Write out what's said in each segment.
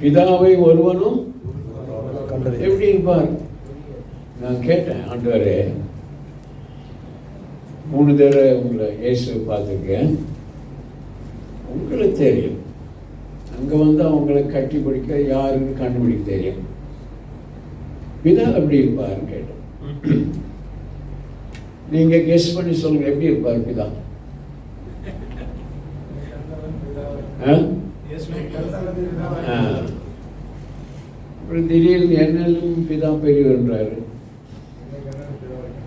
பிதாவை ஒருவனும் கண்டது எப்படி இருப்பார் நான் கேட்டேன் ஆண்டவரே மூணு தடவை உங்களை இயேசு பார்த்துருக்கேன். உங்களுக்கு தெரியும். அங்கே வந்து அவங்களை கட்டி பிடிக்க யாருன்னு கண்டுபிடிக்க தெரியும். பிதா எப்படி இருப்பாருன்னு கேட்டேன். நீங்க கெஸ் பண்ணி சொல்லுங்க எப்படி இருப்பார் பிதா? ஆ? அப்புறம் திடீர்னு என்னலும் பிதா பெரியவன்றாரு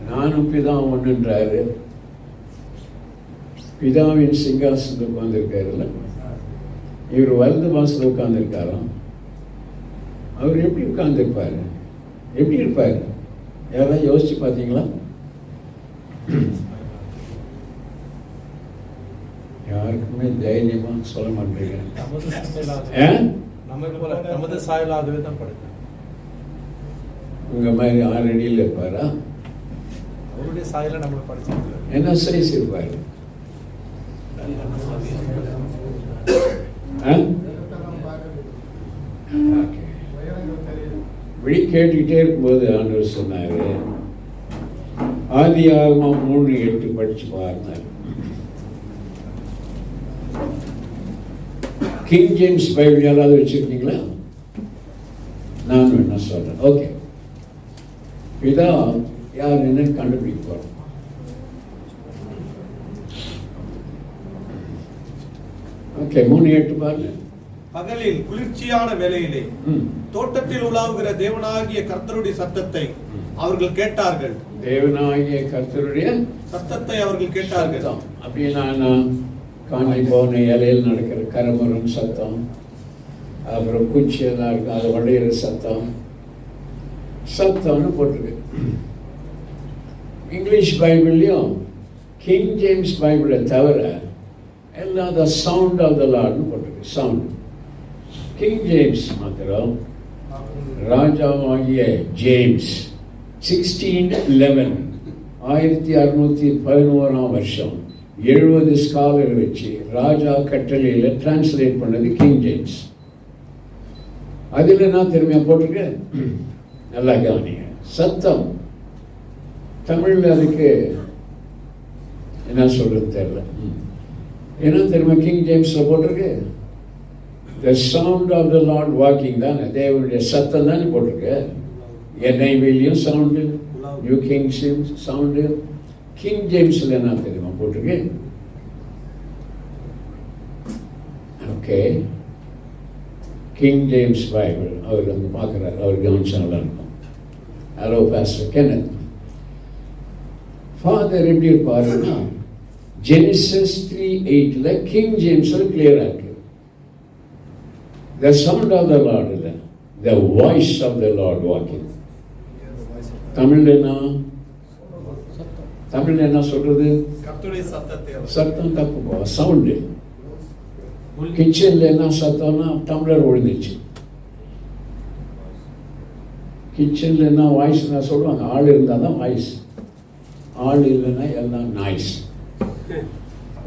நானும் பிதா ஒன்றுன்றாரு பிதாவின் சிங்காசனத்தில் உட்கார்ந்துருக்காருல்ல. இவர் வலது வாசல் உட்கார்ந்துருக்காராம். அவர் எப்படி உட்கார்ந்துருப்பாரு? எப்படி இருப்பாரு? யாராவது யோசிச்சு பார்த்தீங்களா? யாருக்குமே தைரியமா சொல்ல மாட்டேங்க நமக்கு போல நமது சாயலாகவே தான் படுது உங்க மாதிரி ஆறு அடியில் இருப்பாரா? அவருடைய சாயல நம்மளை படிச்சிருக்காரு என்ன சைஸ் இருப்பாரு. விழி கேட்டுக்கிட்டே இருக்கும்போது ஆண்டவர் சொன்னாரு ஆதி ஆகமம் மூணு எட்டு படிச்சு பாருங்க கிங் ஜேம்ஸ் பைபிள் யாராவது வச்சிருக்கீங்களா? நான் வேணா சொல்றேன். ஓகே பிதா யார் என்ன கண்டுபிடிக்க போறோம் ஓகே மூணு எட்டு பாருங்க. பகலில் குளிர்ச்சியான வேளையிலே ம். தோட்டத்தில் உலாவுகிற தேவனாகிய கர்த்தருடைய சத்தத்தை அவர்கள் கேட்டார்கள். தேவனாகிய கர்த்தருடைய சத்தத்தை அவர்கள் கேட்டார்கள். அப்படின்னா நான் போன இலையில் நடக்கிற கரமரம் சத்தம் அப்புறம் குச்சி எல்லாம் இருக்கும் அது உடையிற சத்தம். சத்தம்னு போட்டிருக்கு. இங்கிலீஷ் பைபிள்லையும் கிங் ஜேம்ஸ் பைபிளை தவிர எல்லாம் த சவுண்ட் ஆஃப் த லார்ட்னு போட்டிருக்கு. சவுண்ட் கிங் ஜேம்ஸ் மாத்திரம் ராஜாவாகிய ஜேம்ஸ் சிக்ஸ்டீன் லெவன் ஆயிரத்தி அறுநூத்தி பதினோராம் வருஷம். எழுபது ஸ்காலர் வச்சு ராஜா கட்டளையில் டிரான்ஸ்லேட் பண்ணது கிங் ஜேம்ஸ் அதில் நான் திறமையாக போட்டிருக்கேன். நல்லா கவனிங்க. சத்தம். தமிழில் அதுக்கு என்ன சொல்றது தெரியல. என்ன தெரியுமா கிங் ஜேம்ஸில் போட்டிருக்கு? The sound of the lord walking தானே. தேவனுடைய சத்தம் தானே போட்டிருக்கு. என்ஐவிலையும் sound new king sound king ஜேம்ஸில் என்ன தெரியுமா? போட்டிருக்கு. ஓகே கிங் ஜேம்ஸ் பைபிள் அவர் வந்து பார்க்குறாரு. அவர் கவனிச்சா நல்லா இருக்கும். ஹலோ பாஸ்டர் கெனத் ஃபாதர் எப்படி இருப்பாருன்னா ஜெனிசஸ் த்ரீ எயிட்டில் கிங் ஜேம்ஸில் கிளியராக இருக்கு. The sound of the lord இல்லை the voice of the lord walking தமிழ்ல தமிழ்ல என்ன சொல்றது? சத்தம் தப்பு சவுண்டு கிச்சன்ல என்ன சத்தம்னா டம்ளர் விழுந்துச்சு கிச்சன்ல என்ன வாய்ஸ் நான் சொல்லுவாங்க? ஆள் இருந்தால் தான் வாய்ஸ் ஆள் இல்லைன்னா எல்லாம் நாய்ஸ்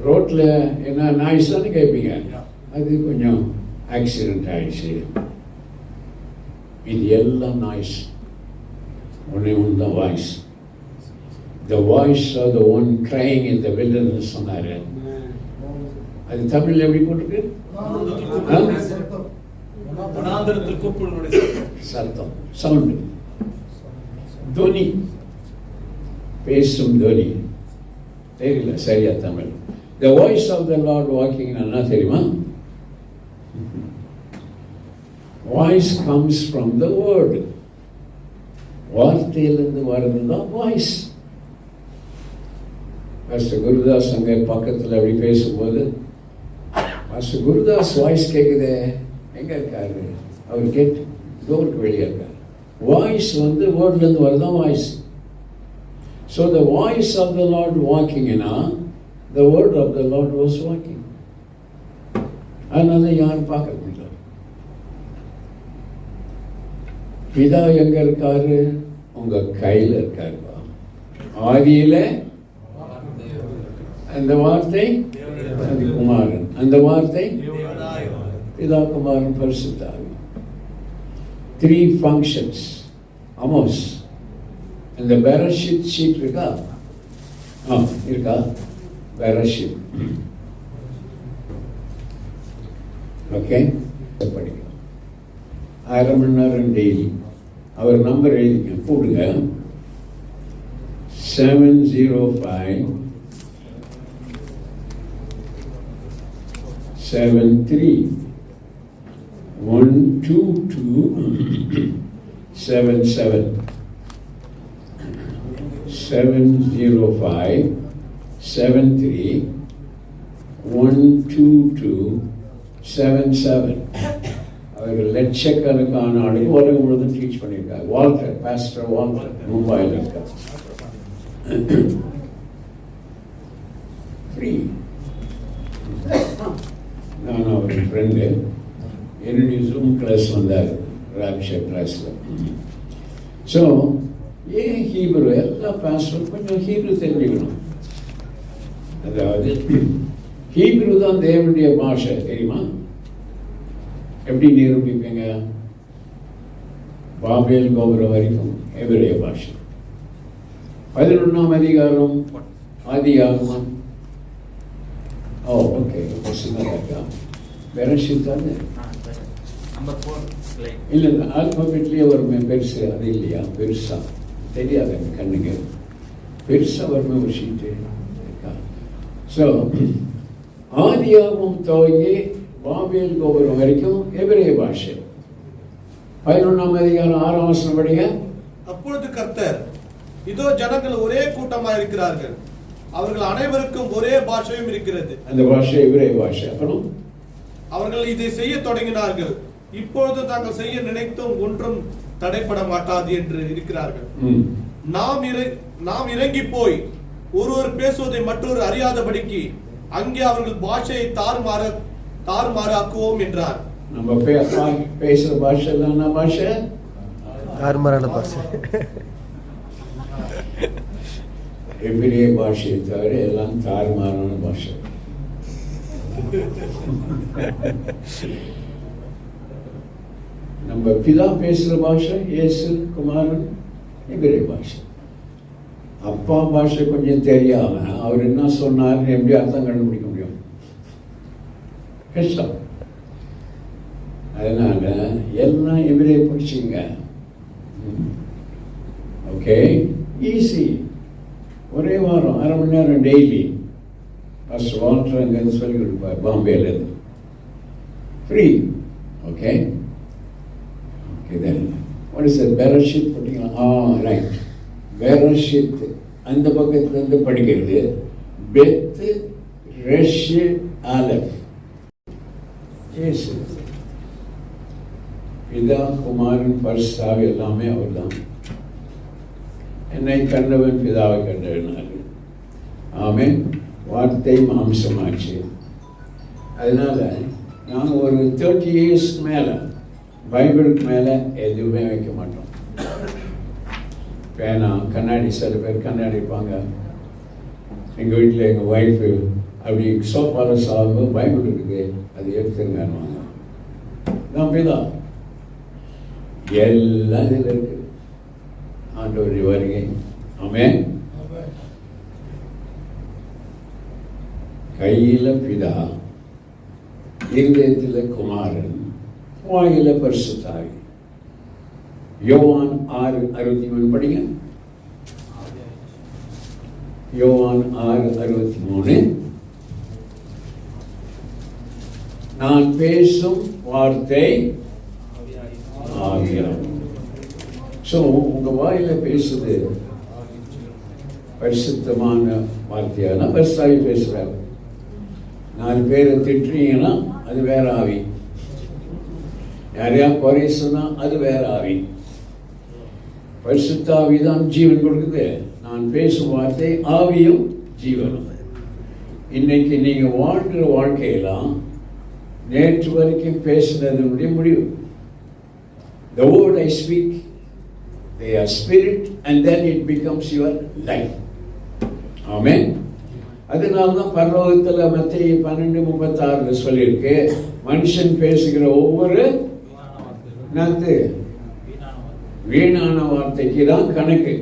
ரோட்ல என்ன நாய்ஸ் தானே கேட்பீங்க அது கொஞ்சம் ஆக்சிடென்ட் ஆயிடுச்சு. இது எல்லாம் நாய்ஸ் ஒன்னே ஒன்று தான் voice the voice of the one crying in the wilderness சொன்னாரு அது தமிழ்ல எப்படி போட்டிருக்கு? சத்தம். சத்தம் சவுண்டு துவனி. பேசும் துவனி. தெரியல சரியா Tamil. The voice of the lord walking என்ன தெரியுமா? Voice comes from the word வார்த்தையிலிருந்து வர்றது தான் வாய்ஸ் மாஸ்டர் குருதாஸ் அங்கே பக்கத்தில் அப்படி பேசும்போது மாஸ்டர் குருதாஸ் வாய்ஸ் கேட்குதே எங்கே இருக்காரு? அவர் கேட்டு டோருக்கு வெளியே இருக்கார். வாய்ஸ் வந்து வேர்ட்லேருந்து வரதான் voice so the voice of the lord வாக்கிங்னா the word of the lord was walking அதனால யாரும் பார்க்கறது இல்லை. பிதா எங்கே இருக்காரு? உங்கள் கையில் இருக்காருப்பா ஆதியில் அந்த வார்த்தை அது குமாரன். அந்த வார்த்தை பிதா குமாரன் பரிசுத்தாவி. த்ரீ ஃபங்க்ஷன்ஸ் அமோஸ் இந்த பெரஷித் ஷீட் இருக்கா? ஆ இருக்கா? பெரஷித் ஓகே படிக்கலாம். அரை மணி நேரம் டெய்லி. அவர் நம்பர் எழுதிக்க கூடுங்க seven zero five seven three one two two seven seven seven zero five seven three one two two seven seven அவர் லட்சக்கணக்கான ஆளுக்கு உலகம் முழுவதும் டீச் பண்ணியிருக்கார் வால்டர் பாஸ்டர் வால்டர் மும்பையில் இருக்கார் ஃப்ரீ நான் அவர் ஃப்ரெண்டு என்னுடைய ஜூம் கிளாஸ் வந்தார் ராபிஷா கிளாஸில் ஸோ ஏன் ஹீப்ரு எல்லா பாஸ்டரும் கொஞ்சம் ஹீப்ரு தெரிஞ்சுக்கணும்? அதாவது ஹீப்ரு தான் தேவனுடைய பாஷை தெரியுமா? எப்படி நிரூபிப்பீங்க? பாபேல் கோபுரம் வரைக்கும் எபிரேய பாஷை? பதினொன்றாம் அதிகாரம் ஆதி ஆகுமா ஓ ஓகே இப்போ சின்னதாக இருக்கா பெரஷித் தானே இல்லை. இல்லை ஆல்பாபெட்லேயே வருமே பெருசு அது இல்லையா? பெருசா. தெரியாது எனக்கு கண்ணுக்கு. பெருசாக வருமே ஒரு ஷீட்டு இருக்கா? ஸோ ஆதியாகமம் துவங்கி பாபேல் கோபுரம் வரைக்கும் எபிரேய பாஷை. பதினொன்றாம் அதிகாரம் ஆறாம் வசனம் படிங்க. அப்பொழுது கர்த்தர் இதோ ஜனங்கள் ஒரே கூட்டமா இருக்கிறார்கள் அவர்கள் அனைவருக்கும் ஒரே பாஷையும் இருக்கிறது. அந்த பாஷை எபிரேய பாஷை. அப்புறம் அவர்கள் இதை செய்ய தொடங்கினார்கள். இப்பொழுது தாங்கள் செய்ய நினைத்தும் ஒன்றும் தடைப்பட மாட்டாது என்று இருக்கிறார்கள். நாம் இற- நாம் இறங்கி போய் ஒருவர் பேசுவதை மற்றொரு அறியாதபடிக்கு அங்கே அவர்கள் பாஷையை தாறுமாற தாறுமாறாக்குவோம் என்றார். நம்ம பேசுற பாஷை என்ன பாஷை? தாறுமாறான பாஷை. எபிரிய பாஷையை தவிர எல்லாம் தாறுமாறான பாஷை. நம்ம பிதா பேசுற பாஷை இயேசு குமாரன் எபிரிய பாஷை. அப்பா பாஷை கொஞ்சம் தெரியாம அவர் என்ன சொன்னார்னு எப்படி அர்த்தம் கண்டுபிடிக்க முடியும். கஷ்டம். அதனால எல்லாம் எபிரிய பிடிச்சிங்க ஓகே ஈஸி ஒரே வாரம் அரை மணி நேரம் டெய்லி ஃபஸ்ட் வால்டர் அங்கேருந்து சொல்லி கொடுப்பார் பாம்பேலேருந்து free okay okay then what is பெரஷித் போட்டிங்களா? ஆ ரைட் பெரஷித் அந்த பக்கத்துலேருந்து படிக்கிறது. பெத்து ரஷ்ய ஆலப் ஏசு பிதா குமாரன் பரிசாவி எல்லாமே அவர்தான். என்னை கண்டவன் பிதாவை கண்டவனார் ஆமே வார்த்தை மாம்சமாச்சு. அதனால நாங்கள் ஒரு தேர்ட்டி இயர்ஸ் மேலே பைபிளுக்கு மேலே எதுவுமே வைக்க மாட்டோம். பேனா கண்ணாடி சில பேர் கண்ணாடி வைப்பாங்க. எங்கள் வீட்டில் எங்கள் ஒய்ஃபு அப்படி சோஃபாவில் சாகும்போது பைபிள் இருக்குது அது எடுத்துருங்கன்னுவாங்க. நான் பிதா. எல்லாம் இதில் ஆண்டவர் வருகை. ஆமே கையில பிதா இருதயத்தில் குமாரன் வாயில பரிசுத்தாவி. யோவான் ஆறு அறுபத்தி மூணு படிங்க. யோவான் ஆறு அறுபத்தி மூணு. நான் பேசும் வார்த்தை ஆவியாகும் ஸோ உங்க வாயில பேசுது பரிசுத்தமான வார்த்தையான பரிசாவி பேசுறாரு? நாலு பேரை திட்டுறீங்கன்னா அது வேற ஆவி. யாரையா குறை சொன்னா அது வேற ஆவி. பரிசுத்தாவி தான் ஜீவன் கொடுக்குது. நான் பேசும் வார்த்தை ஆவியும் ஜீவனும். இன்னைக்கு நீங்க வாழ்கிற வாழ்க்கையெல்லாம் நேற்று வரைக்கும் பேசினதனுடைய முடிவு. The word I speak they are spirit and then it becomes your life. Amen. அதனால தான் பரலோகத்தில் மத்திய பன்னெண்டு முப்பத்தாறுல சொல்லியிருக்கு மனுஷன் பேசுகிற ஒவ்வொரு நாத்து வீணான வார்த்தைக்கு தான் கணக்கு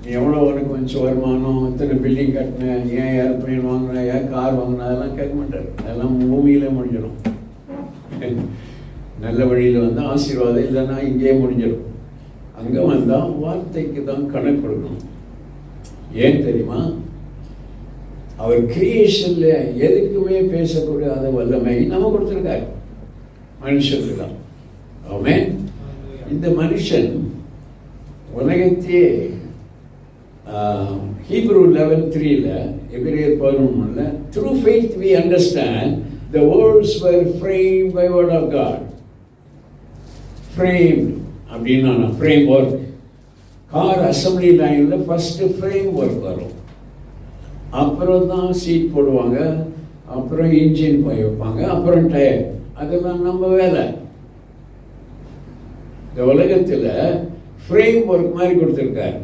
நீ எவ்வளோ உனக்கு கொஞ்சம் வருமானம் இத்தனை பில்டிங் கட்டின ஏன் ஏரோப்ளைன் வாங்கின ஏன் கார் வாங்கின அதெல்லாம் கேட்க மாட்டார் அதெல்லாம் பூமியிலே முடிஞ்சிடும் நல்ல வழியில் வந்து ஆசீர்வாதம் இல்லைன்னா இங்கேயே முடிஞ்சிடும் அங்கே வந்தால் வார்த்தைக்கு தான் கணக்கு கொடுக்கணும். ஏன் தெரியுமா? அவர் கிரியேஷன்ல எதுக்குமே பேசக்கூடாத வல்லமை நம்ம கொடுத்துருக்காரு. மனுஷனுக்கு தான் அவமே இந்த மனுஷன் உலகத்தையே ஹீப்ரூ லெவன் த்ரீல எபிரியர் பதினொன்றுல through faith we understand the worlds were frame by word of God frame அப்படின்னா ஃப்ரேம் ஒர்க் கார் அசம்பிளி லைனில் ஃபஸ்ட்டு ஃப்ரேம் ஒர்க் வரும். அப்புறம் தான் சீட் போடுவாங்க அப்புறம் இன்ஜின் போய் வைப்பாங்க அப்புறம் டயர் அதெல்லாம் நம்ம வேலை. இந்த உலகத்தில் ஃப்ரேம் ஒர்க் மாதிரி கொடுத்துருக்காரு.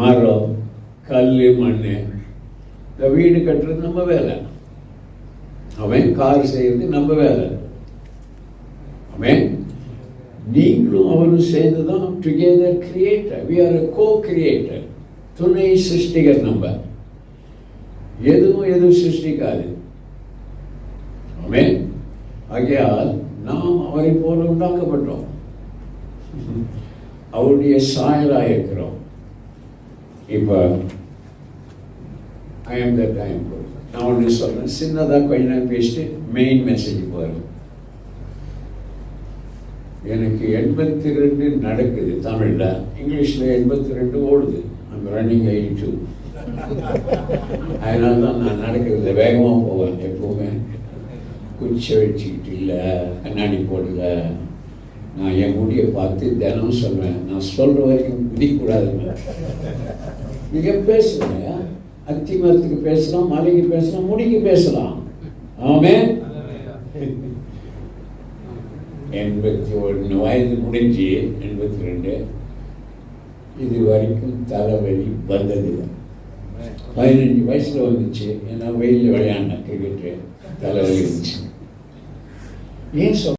மரம் கல் மண் இந்த வீடு கட்டுறது நம்ம வேலை. அவன் கார் செய்யறது நம்ம வேலை. அவன் நீங்களும் அவரும் சேர்ந்து தான் together creator we are co creator துணை சிருஷ்டிகர் நம்ம. எதுவும் எதுவும் சிருஷ்டிக்காது. ஆமென் ஆகையால் நாம் அவரை போல உண்டாக்கப்பட்டோம். அவருடைய சாயலாக இருக்கிறோம் இப்போ ஐ எம் த டைம் நான் ஒன்று சொல்கிறேன் சின்னதாக கொஞ்ச நேரம் பேசிட்டு மெயின் மெசேஜ் போகிறேன் எனக்கு எண்பத்தி ரெண்டு நடக்குது தமிழில். இங்கிலீஷில் எண்பத்தி ரெண்டு ஓடுது. அந்த ரன்னிங் எயிட்டி டூ அதனால தான் நான் நடக்கிறது வேகமாக போவேன் எப்போவுமே. குச்சி வச்சுக்கிட்டு இல்லை கண்ணாடி போடல. நான் என் முடியை பார்த்து தினம் சொல்வேன் நான் சொல்கிற வரைக்கும் குதிக்கூடாதுங்க நீங்கள் பேசுங்க. அத்தி மரத்துக்கு பேசலாம் மலைக்கு பேசலாம் முடிக்கு பேசலாம். ஆமே எண்பத்தி ஒன்று வயது முடிஞ்சு எண்பத்தி ரெண்டு இது வரைக்கும் தலைவலி வந்ததில்லை. பதினஞ்சு வயசில் வந்துச்சு. ஏன்னா வெயிலில் விளையாடின கிரிக்கெட்டு தலைவலி இருந்துச்சு ஏன் சொல்